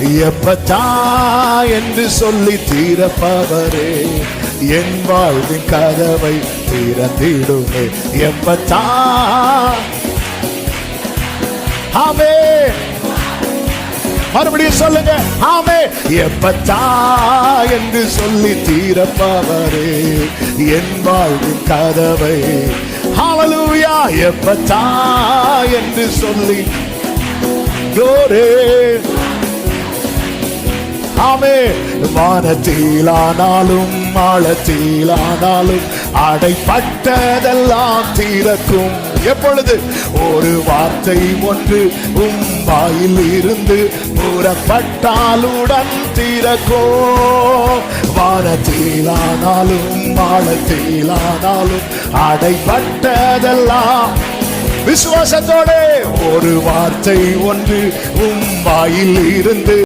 எப்பத்தா என்று சொல்லி தீரப்பவரே என் வாழ்வின் கதவை திறந்திடுமே. எப்பத்தா ஆமே. மறுபடியும் சொல்லுங்க ஆமே. எப்பத்தா என்று சொல்லி தீரப்பவரே என் வாழ்வின் கதவை. ஹாலலூயா எப்பத்தா என்று சொல்லி யோரே ஆமே வானத்திலானாலும் ஆழத்திலானாலும் அடைப்பட்டதெல்லாம் தீரக்கும். எப்பொழுது? ஒரு வார்த்தை ஒன்று உம் வாயில் இருந்து கூறப்பட்டாலுடன் தீரக்கோ. வானத்திலானாலும் ஆழத்திலானாலும் அடைப்பட்டதெல்லாம். விசுவாசத்தோட ஒரு வார்த்தை ஒன்று உம் வாயில் இருந்து